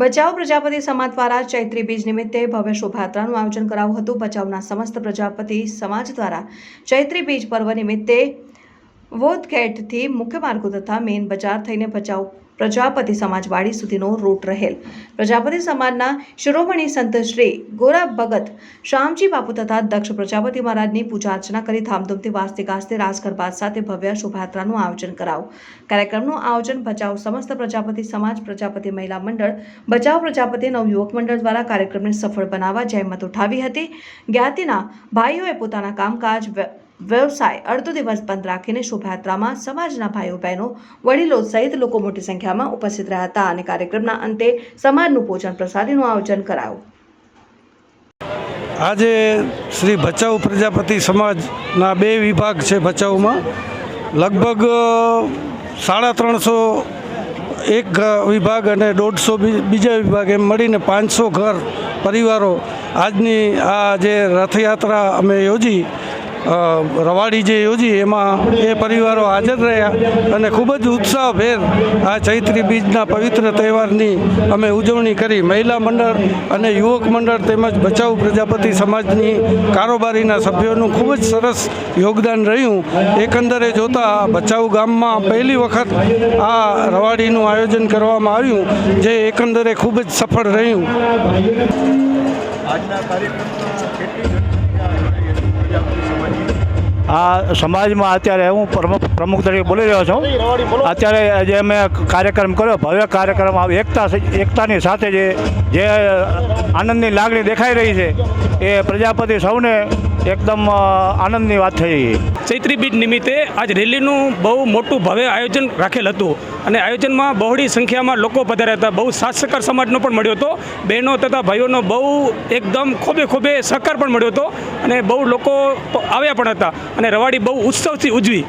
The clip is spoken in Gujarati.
ભચાઉ પ્રજાપતિ સમાજ દ્વારા ચૈત્રી બીજ નિમિત્તે ભવ્ય શોભાયાત્રાનું આયોજન કરાયું હતું. ભચાઉના સમસ્ત પ્રજાપતિ સમાજ દ્વારા ચૈત્રી બીજ પર્વ નિમિત્તે વોધગેટથી મુખ્ય માર્ગો તથા મેઇન બજાર થઈને ભચાઉ પ્રજાપતિ સમાજવાડી સુધીનો રૂટ રહેલ. પ્રજાપતિ સમાજના શિરોમણી સંત શ્રી ગોરા ભગત, શ્યામજી બાપુ તથા દક્ષ પ્રજાપતિ મહારાજની પૂજા અર્ચના કરી ધામધૂમથી વાસ્તે ગાસ્તે રાસ ગરબા સાથે ભવ્ય શોભાયાત્રાનું આયોજન કરાવું કાર્યક્રમનું આયોજન ભચાઉ સમસ્ત પ્રજાપતિ સમાજ, પ્રજાપતિ મહિલા મંડળ બચાવ પ્રજાપતિ નવયુવક મંડળ દ્વારા કાર્યક્રમને સફળ બનાવવા જહેમત ઉઠાવી હતી. જ્ઞાતિના ભાઈઓએ પોતાના કામકાજ વ્યવસાય અડધો દિવસ બંધ રાખીને શોભાયાત્રામાં સમાજના ભાઈઓ, બહેનો, વડીલો સહિત લોકો મોટી સંખ્યામાં ઉપસ્થિત રહ્યા હતા અને કાર્યક્રમના અંતે સમાજનું ભોજન પ્રસાદીનું આયોજન કરાયું. આજે શ્રી ભચાઉ પ્રજાપતિ સમાજના બે વિભાગ છે ભચાઉમાં. લગભગ સાડા ત્રણસો એક વિભાગ અને દોઢસો બીજા વિભાગ એમ મળીને પાંચસો ઘર પરિવારો આજની આ જે રથયાત્રા અમે યોજી રવાડી જે યોજી, એમાં એ પરિવારો હાજર રહ્યા અને ખૂબ જ ઉત્સાહભેર આ ચૈત્રી બીજના પવિત્ર તહેવારની અમે ઉજવણી કરી. મહિલા મંડળ અને યુવક મંડળ તેમજ બચાવ પ્રજાપતિ સમાજની કારોબારીના સભ્યોનું ખૂબ જ સરસ યોગદાન રહ્યું. એકંદરે જોતા બચાવ ગામમાં પહેલી વખત આ રવાડીનું આયોજન કરવામાં આવ્યું, જે એકંદરે ખૂબ જ સફળ રહ્યું. આ સમાજમાં અત્યારે હું પ્રમુખ પ્રમુખ તરીકે બોલી રહ્યો છું. અત્યારે જે મેં કાર્યક્રમ કર્યો, ભવ્ય કાર્યક્રમ આ એકતા એકતાની સાથે જે જે આનંદની લાગણી દેખાઈ રહી છે, એ પ્રજાપતિ સૌને એકદમ આનંદની વાત થઈ. ચૈત્રી બીજ નિમિત્તે આજ રેલીનું બહુ મોટું ભવ્ય આયોજન રાખેલ હતું અને આયોજનમાં બહોળી સંખ્યામાં લોકો પધાર્યા હતા. બહુ સાથ સમાજનો પણ મળ્યો હતો. બહેનો તથા ભાઈઓનો બહુ એકદમ ખોબે ખોબે સહકાર પણ મળ્યો હતો અને બહુ લોકો આવ્યા પણ હતા અને રવાડી બહુ ઉત્સવથી ઉજવી.